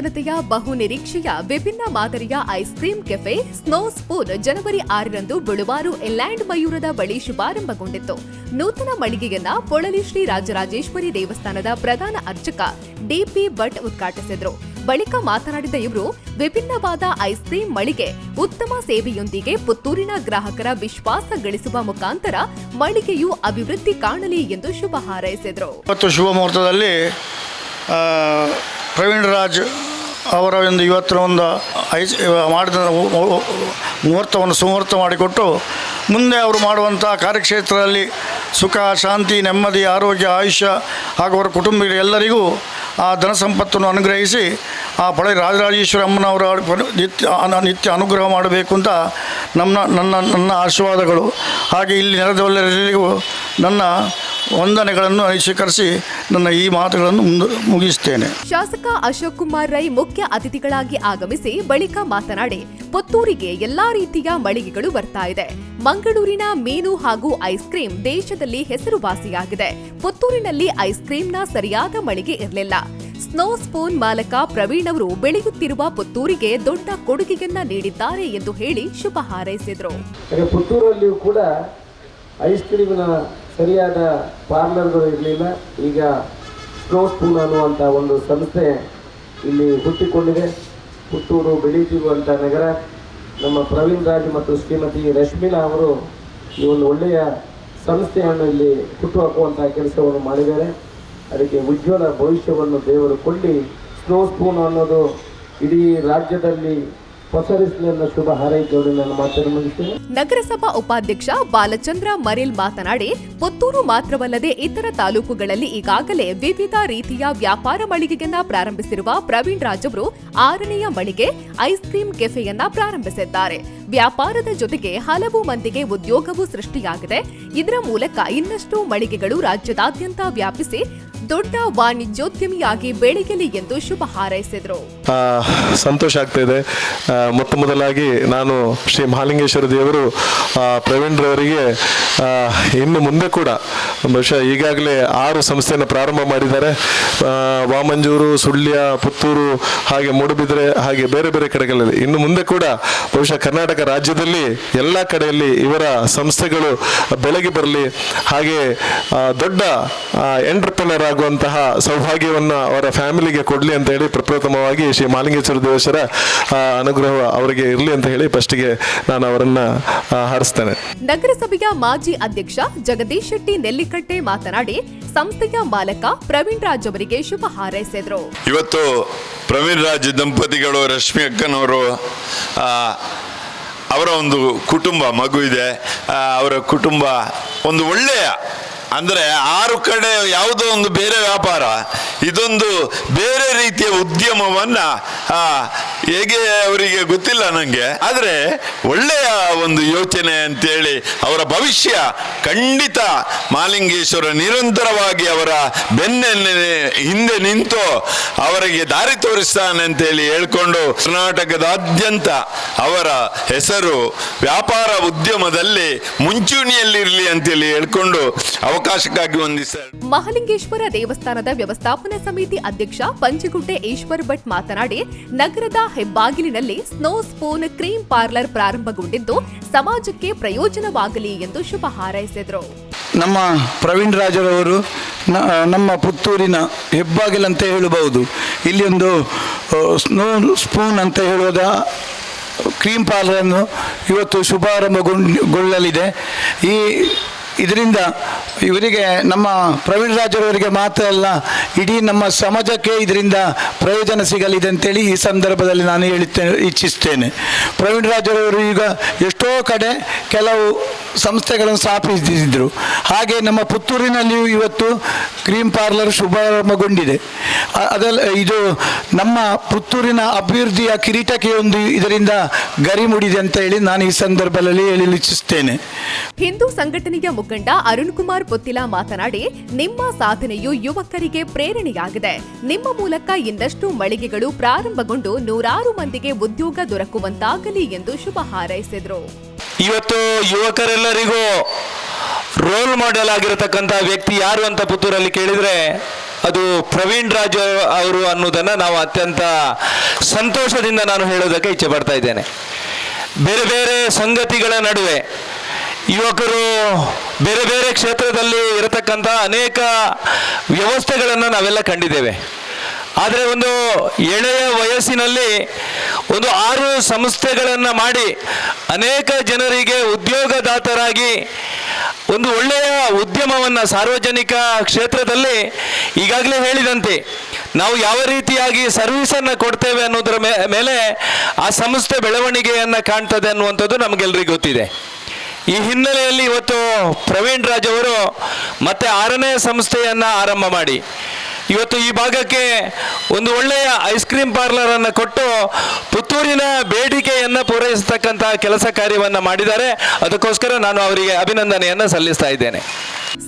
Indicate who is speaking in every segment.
Speaker 1: ಜನತೆಯ ಬಹು ನಿರೀಕ್ಷೆಯ ವಿಭಿನ್ನ ಮಾದರಿಯ ice cream cafe, snow spoon ಜನವರಿ ಆರರಂದು ಬುಳುವಾರು ಎಲ್ಯಾಂಡ್ ಮಯೂರದ ಬಳಿ ಶುಭಾರಂಭಗೊಂಡಿತ್ತು. ನೂತನ ಮಳಿಗೆಯನ್ನ ಪೊಳಲಿ ಶ್ರೀ ರಾಜರಾಜೇಶ್ವರಿ ದೇವಸ್ಥಾನದ ಪ್ರಧಾನ ಅರ್ಚಕ ಡಿಪಿ ಭಟ್ ಉದ್ಘಾಟಿಸಿದರು. ಬಳಿಕ ಮಾತನಾಡಿದ ಇವರು, ವಿಭಿನ್ನವಾದ ಐಸ್ ಕ್ರೀಂ ಮಳಿಗೆ ಉತ್ತಮ ಸೇವೆಯೊಂದಿಗೆ ಪುತ್ತೂರಿನ ಗ್ರಾಹಕರ ವಿಶ್ವಾಸ ಗಳಿಸುವ ಮುಖಾಂತರ ಮಳಿಗೆಯು ಅಭಿವೃದ್ಧಿ ಕಾಣಲಿ ಎಂದು ಶುಭ ಹಾರೈಸಿದರು.
Speaker 2: ಪ್ರವೀಣ್ ರಾಜ್ ಅವರ ಒಂದು ಇವತ್ತಿನ ಒಂದು ಐಸ್ ಮಾಡಿದ ಮುಹೂರ್ತವನ್ನು ಸುಮುಹೂರ್ತ ಮಾಡಿಕೊಟ್ಟು ಮುಂದೆ ಅವರು ಮಾಡುವಂಥ ಕಾರ್ಯಕ್ಷೇತ್ರದಲ್ಲಿ ಸುಖ, ಶಾಂತಿ, ನೆಮ್ಮದಿ, ಆರೋಗ್ಯ, ಆಯುಷ್ಯ ಹಾಗೂ ಅವರ ಕುಟುಂಬಿಗರು ಎಲ್ಲರಿಗೂ ಆ ಧನ ಸಂಪತ್ತನ್ನು ಅನುಗ್ರಹಿಸಿ ಆ ಪಳೆ ರಾಜರಾಜೇಶ್ವರಿ ಅಮ್ಮನವರ ನಿತ್ಯ ನಿತ್ಯ ಅನುಗ್ರಹ ಮಾಡಬೇಕು ಅಂತ ನಮ್ಮ ನನ್ನ ನನ್ನ ಆಶೀರ್ವಾದಗಳು. ಹಾಗೆ ಇಲ್ಲಿ ನೆರೆದವರೆಲ್ಲರಿಗೂ ನನ್ನ ವಂದನೆಗಳನ್ನು ಸ್ವೀಕರಿಸಿ ನನ್ನ ಈ ಮಾತುಗಳನ್ನು ಮುಂದೆ ಮುಗಿಸುತ್ತೇನೆ
Speaker 1: ಶಾಸಕ ಅಶೋಕ್ ಕುಮಾರ್ ರೈ ಮುಖ್ಯ ಅತಿಥಿಗಳಾಗಿ ಆಗಮಿಸಿ ಬಳಿಕ ಮಾತನಾಡಿ ಪುತ್ತೂರಿಗೆ ಎಲ್ಲಾ ರೀತಿಯ ಮಳಿಗೆಗಳು ಬರ್ತಾ ಇದೆ. ಮಂಗಳೂರಿನ ಮೀನು ಹಾಗೂ ಐಸ್ ಕ್ರೀಮ್ ದೇಶದಲ್ಲಿ ಹೆಸರುವಾಸಿಯಾಗಿದೆ. ಪುತ್ತೂರಿನಲ್ಲಿ ಐಸ್ ಕ್ರೀಂನ ಸರಿಯಾದ ಮಳಿಗೆ ಇರಲಿಲ್ಲ. ಸ್ನೋ ಸ್ಪೂನ್ ಮಾಲಕ ಪ್ರವೀಣ್ ಅವರು ಬೆಳೆಯುತ್ತಿರುವ ಪುತ್ತೂರಿಗೆ ದೊಡ್ಡ ಕೊಡುಗೆಯನ್ನ ನೀಡಿದ್ದಾರೆ ಎಂದು ಹೇಳಿ ಶುಭ ಹಾರೈಸಿದರು.
Speaker 3: ಪುತ್ತೂರಲ್ಲಿಯೂ ಕೂಡ ಐಸ್ ಕ್ರೀಮಿನ ಸರಿಯಾದ ಪಾರ್ಲರ್ಗಳು ಇರಲಿಲ್ಲ, ಈಗ ಸ್ನೋ ಸ್ಪೂನ್ ಅನ್ನುವಂಥ ಒಂದು ಸಂಸ್ಥೆ ಇಲ್ಲಿ ಹುಟ್ಟಿಕೊಂಡಿದೆ. ಪುತ್ತೂರು ಬೆಳೀತಿರುವಂಥ ನಗರ. ನಮ್ಮ ಪ್ರವೀಣ್ ರಾಜ್ ಮತ್ತು ಶ್ರೀಮತಿ ರಶ್ಮಿಲಾ ಅವರು ಈ ಒಂದು ಒಳ್ಳೆಯ ಸಂಸ್ಥೆಯನ್ನು ಇಲ್ಲಿ ಹುಟ್ಟುಹಾಕುವಂಥ ಕೆಲಸವನ್ನು ಮಾಡಿದ್ದಾರೆ. ಅದಕ್ಕೆ ಉಜ್ವಲ ಭವಿಷ್ಯವನ್ನು ದೇವರು ಕೊಳ್ಳಿ ಸ್ನೋ ಸ್ಪೂನ್ ಅನ್ನೋದು ಇಡೀ ರಾಜ್ಯದಲ್ಲಿ
Speaker 1: ನಗರಸಭಾ ಉಪಾಧ್ಯಕ್ಷ ಬಾಲಚಂದ್ರ ಮರಿಲ್ ಮಾತನಾಡಿ, ಪುತ್ತೂರು ಮಾತ್ರವಲ್ಲದೆ ಇತರ ತಾಲೂಕುಗಳಲ್ಲಿ ಈಗಾಗಲೇ ವಿವಿಧ ರೀತಿಯ ವ್ಯಾಪಾರ ಮಳಿಗೆಯನ್ನ ಪ್ರಾರಂಭಿಸಿರುವ ಪ್ರವೀಣ್ ರಾಜ್ ಅವರು ಆರನೆಯ ಮಳಿಗೆ ಐಸ್ ಕ್ರೀಂ ಕೆಫೆಯನ್ನ ಪ್ರಾರಂಭಿಸಿದ್ದಾರೆ. ವ್ಯಾಪಾರದ ಜೊತೆಗೆ ಹಲವು ಮಂದಿಗೆ ಉದ್ಯೋಗವೂ ಸೃಷ್ಟಿಯಾಗಿದೆ. ಇದರ ಮೂಲಕ ಇನ್ನಷ್ಟು ಮಳಿಗೆಗಳು ರಾಜ್ಯದಾದ್ಯಂತ ವ್ಯಾಪಿಸಿ ದೊಡ್ಡ ವಾಣಿಜ್ಯೋದ್ಯಮಿಯಾಗಿ ಬೆಳೆಯಲಿ ಎಂದು ಶುಭ ಹಾರೈಸಿದರು.
Speaker 4: ಸಂತೋಷ ಆಗ್ತಾ ಇದೆ. ಮೊತ್ತ ಮೊದಲಾಗಿ ನಾನು ಶ್ರೀ ಮಹಾಲಿಂಗೇಶ್ವರ ದೇವರು ಆ, ಪ್ರವೀಣ್ ರವರಿಗೆ ಇನ್ನು ಮುಂದೆ ಕೂಡ ಬಹುಶಃ ಈಗಾಗಲೇ ಆರು ಸಂಸ್ಥೆಯನ್ನು ಪ್ರಾರಂಭ ಮಾಡಿದ್ದಾರೆ. ವಾಮಂಜೂರು ಸುಳ್ಯ ಪುತ್ತೂರು ಹಾಗೆ ಮೂಡುಬಿದ್ರೆ ಹಾಗೆ ಬೇರೆ ಬೇರೆ ಕಡೆಗಳಲ್ಲಿ. ಇನ್ನು ಮುಂದೆ ಕೂಡ ಬಹುಶಃ ಕರ್ನಾಟಕ ರಾಜ್ಯದಲ್ಲಿ ಎಲ್ಲ ಕಡೆಯಲ್ಲಿ ಇವರ ಸಂಸ್ಥೆಗಳು ಬೆಳಗ್ಗೆ ಬರಲಿ ಹಾಗೆ ದೊಡ್ಡ ಎಂಟರ್ಪ್ರಿನರ್ ಆಗುವಂತಹ ಸೌಭಾಗ್ಯವನ್ನು ಅವರ ಫ್ಯಾಮಿಲಿಗೆ ಕೊಡಲಿ ಅಂತ ಹೇಳಿ ಪ್ರಪ್ರಥಮವಾಗಿ ಶ್ರೀ ಮಾಲಿಂಗೇಶ್ವರ ದೇವೇಶ್ವರ ಅನುಗ್ರಹ ಅವರಿಗೆ ಇರಲಿ ಅಂತ ಹೇಳಿ ಫಸ್ಟಿಗೆ ನಾನು ಅವರನ್ನ ಹಾರಿಸ್ತೇನೆ.
Speaker 1: ನಗರಸಭೆಯ ಮಾಜಿ ಅಧ್ಯಕ್ಷ ಜಗದೀಶ್ ಶೆಟ್ಟಿ ನೆಲ್ಲಿಕಟ್ಟೆ ಮಾತನಾಡಿ ಸಂಸ್ಥೆಯ ಮಾಲಕ ಪ್ರವೀಣ್ ರಾಜ್ ಅವರಿಗೆ ಶುಭ ಹಾರೈಸಿದರು.
Speaker 5: ಇವತ್ತು ಪ್ರವೀಣ್ ರಾಜ್ ದಂಪತಿಗಳು ರಶ್ಮಿ ಅಕ್ಕನವರು ಅವರ ಒಂದು ಕುಟುಂಬ, ಮಗು ಇದೆ. ಅವರ ಕುಟುಂಬ ಒಂದು ಒಳ್ಳೆಯ. ಅಂದರೆ ಆರು ಕಡೆ ಯಾವುದೋ ಒಂದು ಬೇರೆ ವ್ಯಾಪಾರ, ಇದೊಂದು ಬೇರೆ ರೀತಿಯ ಉದ್ಯಮವನ್ನು ಹೇಗೆ ಅವರಿಗೆ ಗೊತ್ತಿಲ್ಲ ನನಗೆ ಆದರೆ ಒಳ್ಳೆಯ ಒಂದು ಯೋಚನೆ ಅಂತೇಳಿ ಅವರ ಭವಿಷ್ಯ ಖಂಡಿತ ಮಾಲಿಂಗೇಶ್ವರ ನಿರಂತರವಾಗಿ ಅವರ ಬೆನ್ನೆನ್ನೆ ಹಿಂದೆ ನಿಂತು ಅವರಿಗೆ ದಾರಿ ತೋರಿಸ್ತಾನೆ ಅಂತೇಳಿ ಹೇಳ್ಕೊಂಡು ಕರ್ನಾಟಕದಾದ್ಯಂತ ಅವರ ಹೆಸರು ವ್ಯಾಪಾರ ಉದ್ಯಮದಲ್ಲಿ ಮುಂಚೂಣಿಯಲ್ಲಿರಲಿ ಅಂತೇಳಿ ಹೇಳ್ಕೊಂಡು ಅವಕಾಶಕ್ಕಾಗಿ ಹೊಂದಿಸ
Speaker 1: ಮಹಾಲಿಂಗೇಶ್ವರ ದೇವಸ್ಥಾನದ ವ್ಯವಸ್ಥಾಪನಾ ಸಮಿತಿ ಅಧ್ಯಕ್ಷ ಪಂಚಗುಡ್ಡೆ ಈಶ್ವರ್ ಭಟ್ ಮಾತನಾಡಿ, ನಗರದ ಹೆಬ್ಬಾಗಿಲಿನಲ್ಲಿ ಸ್ನೋ ಸ್ಪೂನ್ ಕ್ರೀಮ್ ಪಾರ್ಲರ್ ಪ್ರಾರಂಭಗೊಂಡಿದ್ದು ಸಮಾಜಕ್ಕೆ ಪ್ರಯೋಜನವಾಗಲಿ ಎಂದು ಶುಭ ಹಾರೈಸಿದರು.
Speaker 6: ನಮ್ಮ ಪ್ರವೀಣ್ ರಾಜರವರು ನಮ್ಮ ಪುತ್ತೂರಿನ ಹೆಬ್ಬಾಗಿಲಂತ ಹೇಳಬಹುದು. ಇಲ್ಲಿ ಒಂದು ಸ್ನೋ ಸ್ಪೂನ್ ಅಂತ ಹೇಳುವುದ, ಕ್ರೀಮ್ ಪಾರ್ಲರನ್ನು ಇವತ್ತು ಶುಭಾರಂಭಗೊಂಡಲಿದೆ ಈ ಇದರಿಂದ ಇವರಿಗೆ ನಮ್ಮ ಪ್ರವೀಣ್ ರಾಜರವರಿಗೆ ಮಾತ್ರ ಅಲ್ಲ, ಇಡೀ ನಮ್ಮ ಸಮಾಜಕ್ಕೆ ಇದರಿಂದ ಪ್ರಯೋಜನ ಸಿಗಲಿದೆ ಅಂತೇಳಿ ಈ ಸಂದರ್ಭದಲ್ಲಿ ನಾನು ಹೇಳುತ್ತೇನೆ, ಇಚ್ಛಿಸ್ತೇನೆ. ಪ್ರವೀಣ್ ರಾಜರವರು ಈಗ ಎಷ್ಟೋ ಕಡೆ ಕೆಲವು ಸಂಸ್ಥೆಗಳನ್ನು ಸ್ಥಾಪಿಸಿದ್ರು. ಹಾಗೆ ನಮ್ಮ ಪುತ್ತೂರಿನಲ್ಲಿಯೂ ಇವತ್ತು ಕ್ರೀಮ್ ಪಾರ್ಲರ್ ಶುಭಾರಂಭಗೊಂಡಿದೆ. ಅದಲ್ಲ ಇದು ನಮ್ಮ ಪುತ್ತೂರಿನ ಅಭಿವೃದ್ಧಿಯ ಕಿರೀಟಕೆಯೊಂದು ಇದರಿಂದ ಗರಿ ಮೂಡಿದೆ ಅಂತ ಹೇಳಿ ನಾನು ಈ ಸಂದರ್ಭದಲ್ಲಿ ಹೇಳಲು ಇಚ್ಛಿಸುತ್ತೇನೆ
Speaker 1: ಹಿಂದೂ ಸಂಘಟನೆಯ ಮುಖಂಡ ಅರುಣ್ ಕುಮಾರ್ ಪೊತ್ತಿಲ ಮಾತನಾಡಿ, ನಿಮ್ಮ ಸಾಧನೆಯು ಯುವಕರಿಗೆ ಪ್ರೇರಣೆಯಾಗಿದೆ. ನಿಮ್ಮ ಮೂಲಕ ಇನ್ನಷ್ಟು ಮಳಿಗೆಗಳು ಪ್ರಾರಂಭಗೊಂಡು ನೂರಾರು ಮಂದಿಗೆ ಉದ್ಯೋಗ ದೊರಕುವಂತಾಗಲಿ ಎಂದು ಶುಭ ಹಾರೈಸಿದರು.
Speaker 7: ಇವತ್ತು ಯುವಕರೆಲ್ಲರಿಗೂ ರೋಲ್ ಮಾಡೆಲ್ ಆಗಿರತಕ್ಕಂಥ ವ್ಯಕ್ತಿ ಯಾರು ಅಂತ ಪುತ್ತೂರಲ್ಲಿ ಕೇಳಿದ್ರೆ ಅದು ಪ್ರವೀಣ್ ರಾಜ್ ಅವರು ಅನ್ನೋದನ್ನು ನಾವು ಅತ್ಯಂತ ಸಂತೋಷದಿಂದ ನಾನು ಹೇಳೋದಕ್ಕೆ ಇಚ್ಛೆ ಪಡ್ತಾ ಇದ್ದೇನೆ. ಬೇರೆ ಬೇರೆ ಸಂಗತಿಗಳ ನಡುವೆ ಯುವಕರು ಬೇರೆ ಬೇರೆ ಕ್ಷೇತ್ರದಲ್ಲಿ ಇರತಕ್ಕಂಥ ಅನೇಕ ವ್ಯವಸ್ಥೆಗಳನ್ನು ನಾವೆಲ್ಲ ಕಂಡಿದ್ದೇವೆ. ಆದರೆ ಒಂದು ಎಳೆಯ ವಯಸ್ಸಿನಲ್ಲಿ ಒಂದು ಆರು ಸಂಸ್ಥೆಗಳನ್ನು ಮಾಡಿ ಅನೇಕ ಜನರಿಗೆ ಉದ್ಯೋಗದಾತರಾಗಿ ಒಂದು ಒಳ್ಳೆಯ ಉದ್ಯಮವನ್ನು ಸಾರ್ವಜನಿಕ ಕ್ಷೇತ್ರದಲ್ಲಿ ಈಗಾಗಲೇ ಹೇಳಿದಂತೆ ನಾವು ಯಾವ ರೀತಿಯಾಗಿ ಸರ್ವಿಸನ್ನು ಕೊಡ್ತೇವೆ ಅನ್ನೋದರ ಮೇಲೆ ಆ ಸಂಸ್ಥೆ ಬೆಳವಣಿಗೆಯನ್ನು ಕಾಣ್ತದೆ ಅನ್ನುವಂಥದ್ದು ನಮಗೆಲ್ಲರಿಗೂ ಗೊತ್ತಿದೆ. ಈ ಹಿನ್ನೆಲೆಯಲ್ಲಿ ಇವತ್ತು ಪ್ರವೀಣ್ ರಾಜ್ ಅವರು ಮತ್ತೆ ಆರನೇ ಸಂಸ್ಥೆಯನ್ನು ಆರಂಭ ಮಾಡಿ. ಇವತ್ತು ಈ ಭಾಗಕ್ಕೆ ಒಂದು ಒಳ್ಳೆಯ ಐಸ್ ಕ್ರೀಮ್ ಪಾರ್ಲರನ್ನು ಕೊಟ್ಟು ಪುತ್ತೂರಿನ ಬೇಡಿಕೆಯನ್ನು ಪೂರೈಸತಕ್ಕಂತಹ ಕೆಲಸ ಕಾರ್ಯವನ್ನ ಮಾಡಿದ್ದಾರೆ. ಅದಕ್ಕೋಸ್ಕರ ನಾನು ಅವರಿಗೆ ಅಭಿನಂದನೆಯನ್ನ ಸಲ್ಲಿಸ್ತಾ ಇದ್ದೇನೆ.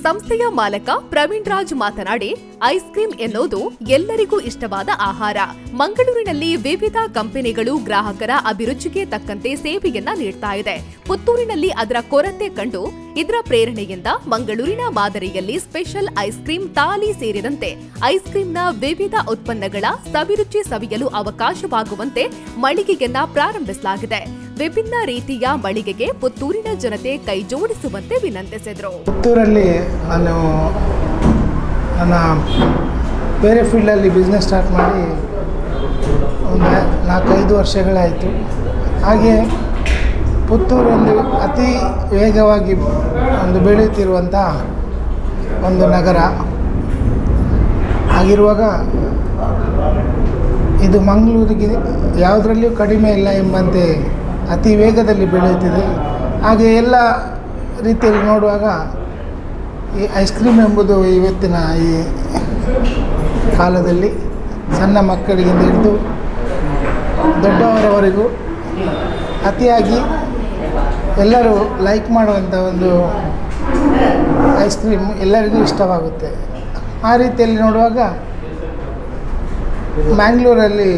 Speaker 1: ಸಂಸ್ಥೆಯ ಮಾಲಕ ಪ್ರವೀಣ್ ರಾಜ್ ಮಾತನಾಡಿ, ಐಸ್ ಕ್ರೀಮ್ ಎನ್ನುವುದು ಎಲ್ಲರಿಗೂ ಇಷ್ಟವಾದ ಆಹಾರ. ಮಂಗಳೂರಿನಲ್ಲಿ ವಿವಿಧ ಕಂಪನಿಗಳು ಗ್ರಾಹಕರ ಅಭಿರುಚಿಗೆ ತಕ್ಕಂತೆ ಸೇವೆಯನ್ನ ನೀಡ್ತಾ ಇದೆ. ಪುತ್ತೂರಿನಲ್ಲಿ ಅದರ ಕೊರತೆ ಕಂಡು, ಇದರ ಪ್ರೇರಣೆಯಿಂದ ಮಂಗಳೂರಿನ ಮಾದರಿಯಲ್ಲಿ ಸ್ಪೆಷಲ್ ಐಸ್ ಕ್ರೀಮ್ ತಾಲಿ ಸೇರಿದಂತೆ, ಐಸ್ ಕ್ರೀಂನ ವಿವಿಧ ಉತ್ಪನ್ನಗಳ ಸವಿರುಚಿ ಸವಿಯಲು ಅವಕಾಶವಾಗುವಂತೆ ಮಳಿಗೆಯನ್ನ ಪ್ರಾರಂಭಿಸಲಾಗಿದೆ. ವಿಭಿನ್ನ ರೀತಿಯ ಮಳಿಗೆಗೆ ಪುತ್ತೂರಿನ ಜನತೆ ಕೈಜೋಡಿಸುವಂತೆ ವಿನಂತಿಸಿದ್ರು.
Speaker 8: ಪುತ್ತೂರಲ್ಲಿ ನಾನು, ನನ್ನ ಬೇರೆ ಫೀಲ್ಡಲ್ಲಿ ಬಿಸ್ನೆಸ್ ಸ್ಟಾರ್ಟ್ ಮಾಡಿ ಒಂದು ನಾಲ್ಕೈದು ವರ್ಷಗಳಾಯಿತು. ಹಾಗೆ ಪುತ್ತೂರು ಒಂದು ಅತಿ ವೇಗವಾಗಿ ಒಂದು ಬೆಳೆಯುತ್ತಿರುವಂಥ ಒಂದು ನಗರ. ಆಗಿರುವಾಗ ಇದು ಮಂಗಳೂರಿಗೆ ಯಾವುದರಲ್ಲಿಯೂ ಕಡಿಮೆ ಇಲ್ಲ ಎಂಬಂತೆ ಅತಿ ವೇಗದಲ್ಲಿ ಬೆಳೆಯುತ್ತಿದೆ. ಹಾಗೆ ಎಲ್ಲ ರೀತಿಯಲ್ಲಿ ನೋಡುವಾಗ ಈ ಐಸ್ ಕ್ರೀಮ್ ಎಂಬುದು ಇವತ್ತಿನ ಈ ಕಾಲದಲ್ಲಿ ಸಣ್ಣ ಮಕ್ಕಳಿಗಿಂದ ಹಿಡಿದು ದೊಡ್ಡವರವರೆಗೂ ಅತಿಯಾಗಿ ಎಲ್ಲರೂ ಲೈಕ್ ಮಾಡುವಂಥ ಒಂದು ಐಸ್ ಕ್ರೀಮ್ ಎಲ್ಲರಿಗೂ ಇಷ್ಟವಾಗುತ್ತೆ. ಆ ರೀತಿಯಲ್ಲಿ ನೋಡುವಾಗ ಮ್ಯಾಂಗ್ಳೂರಲ್ಲಿ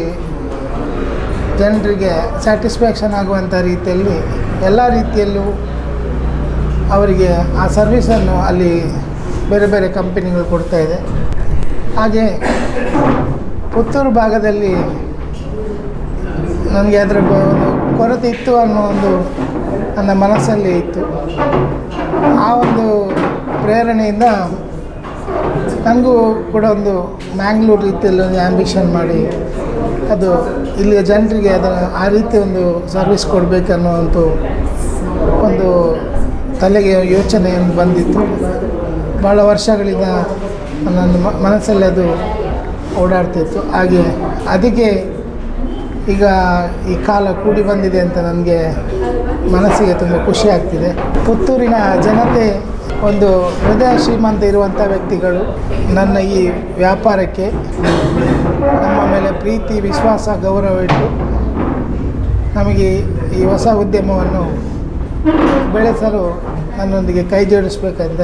Speaker 8: ಜನರಿಗೆ ಸ್ಯಾಟಿಸ್ಫ್ಯಾಕ್ಷನ್ ಆಗುವಂಥ ರೀತಿಯಲ್ಲಿ ಎಲ್ಲ ರೀತಿಯಲ್ಲೂ ಅವರಿಗೆ ಆ ಸರ್ವಿಸನ್ನು ಅಲ್ಲಿ ಬೇರೆ ಬೇರೆ ಕಂಪನಿಗಳು ಕೊಡ್ತಾ ಇದೆ. ಹಾಗೆ ಪುತ್ತೂರು ಭಾಗದಲ್ಲಿ ನನಗೆ ಅದರ ಒಂದು ಕೊರತೆ ಇತ್ತು ಅನ್ನೋ ಒಂದು ನನ್ನ ಮನಸ್ಸಲ್ಲಿ ಇತ್ತು. ಆ ಒಂದು ಪ್ರೇರಣೆಯಿಂದ ನನಗೂ ಕೂಡ ಒಂದು ಮ್ಯಾಂಗ್ಳೂರು ರೀತಿಯಲ್ಲಿ ಒಂದು ಆ್ಯಂಬಿಷನ್ ಮಾಡಿ ಅದು ಇಲ್ಲಿಯ ಜನರಿಗೆ ಅದರ ಆ ರೀತಿ ಒಂದು ಸರ್ವಿಸ್ ಕೊಡಬೇಕನ್ನೋ ಒಂದು ಒಂದು ತಲೆಗೆ ಯೋಚನೆ ಬಂದಿತ್ತು. ಭಾಳ ವರ್ಷಗಳಿಂದ ನನ್ನ ಮನಸ್ಸಲ್ಲಿ ಅದು ಓಡಾಡ್ತಿತ್ತು. ಹಾಗೆ ಅದಕ್ಕೆ ಈಗ ಈ ಕಾಲ ಕೂಡಿ ಬಂದಿದೆ ಅಂತ ನನಗೆ ಮನಸ್ಸಿಗೆ ತುಂಬ ಖುಷಿ ಆಗ್ತಿದೆ. ಪುತ್ತೂರಿನ ಜನತೆ ಒಂದು ಹೃದಯ ಶ್ರೀಮಂತ ಇರುವಂಥ ವ್ಯಕ್ತಿಗಳು ನನ್ನ ಈ ವ್ಯಾಪಾರಕ್ಕೆ ನಮ್ಮ ಮೇಲೆ ಪ್ರೀತಿ, ವಿಶ್ವಾಸ, ಗೌರವ ಇಟ್ಟು ನಮಗೆ ಈ ಹೊಸ ಉದ್ಯಮವನ್ನು ಬೆಳೆಸಲು ನನ್ನೊಂದಿಗೆ ಕೈ ಜೋಡಿಸಬೇಕಂತ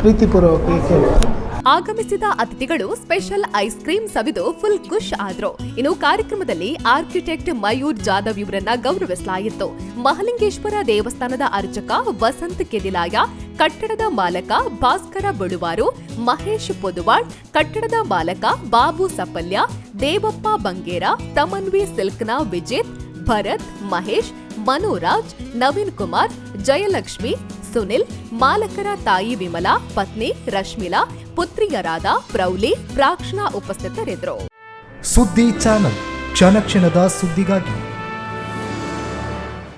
Speaker 8: ಪ್ರೀತಿಪೂರ್ವಕವಾಗಿ ಕೇಳ್ತೀನಿ.
Speaker 1: ಆಗಮಿಸಿದ ಅತಿಥಿಗಳು ಸ್ಪೆಷಲ್ ಐಸ್ ಕ್ರೀಮ್ ಸವಿದು ಫುಲ್ ಖುಷ್ ಆದ್ರು. ಇನ್ನು ಕಾರ್ಯಕ್ರಮದಲ್ಲಿ ಆರ್ಕಿಟೆಕ್ಟ್ ಮಯೂರ್ ಜಾಧವ್ ಇವರನ್ನ ಗೌರವಿಸಲಾಯಿತು. ಮಹಲಿಂಗೇಶ್ವರ ದೇವಸ್ಥಾನದ ಅರ್ಚಕ ವಸಂತ್ ಕೆದಿಲಾಯ, ಕಟ್ಟಡದ ಮಾಲಕ ಭಾಸ್ಕರ ಬಳುವಾರು, ಮಹೇಶ್ ಪೊದುವಾಳ್, ಕಟ್ಟಡದ ಮಾಲಕ ಬಾಬು ಸಪಲ್ಯ, ದೇವಪ್ಪ ಬಂಗೇರ, ತಮನ್ವಿ ಸಿಲ್ಕ್ನ ವಿಜಿತ್, ಭರತ್, ಮಹೇಶ್, ಮನೋರಾಜ್, ನವೀನ್ ಕುಮಾರ್, ಜಯಲಕ್ಷ್ಮಿ ಸುನಿಲ್, ಮಾಲಕರ ತಾಯಿ ವಿಮಲಾ, ಪತ್ನಿ ರಶ್ಮಿಲಾ ಪುತ್ರಿಯರಾದ ಪ್ರೌಲಿ ಪ್ರಾಕ್ಷಣಾ ಉಪಸ್ಥಿತರಿದ್ದರು.
Speaker 9: ಸುದ್ದಿ ಚಾನಲ್, ಕ್ಷಣ ಕ್ಷಣದ ಸುದ್ದಿಗಾಗಿ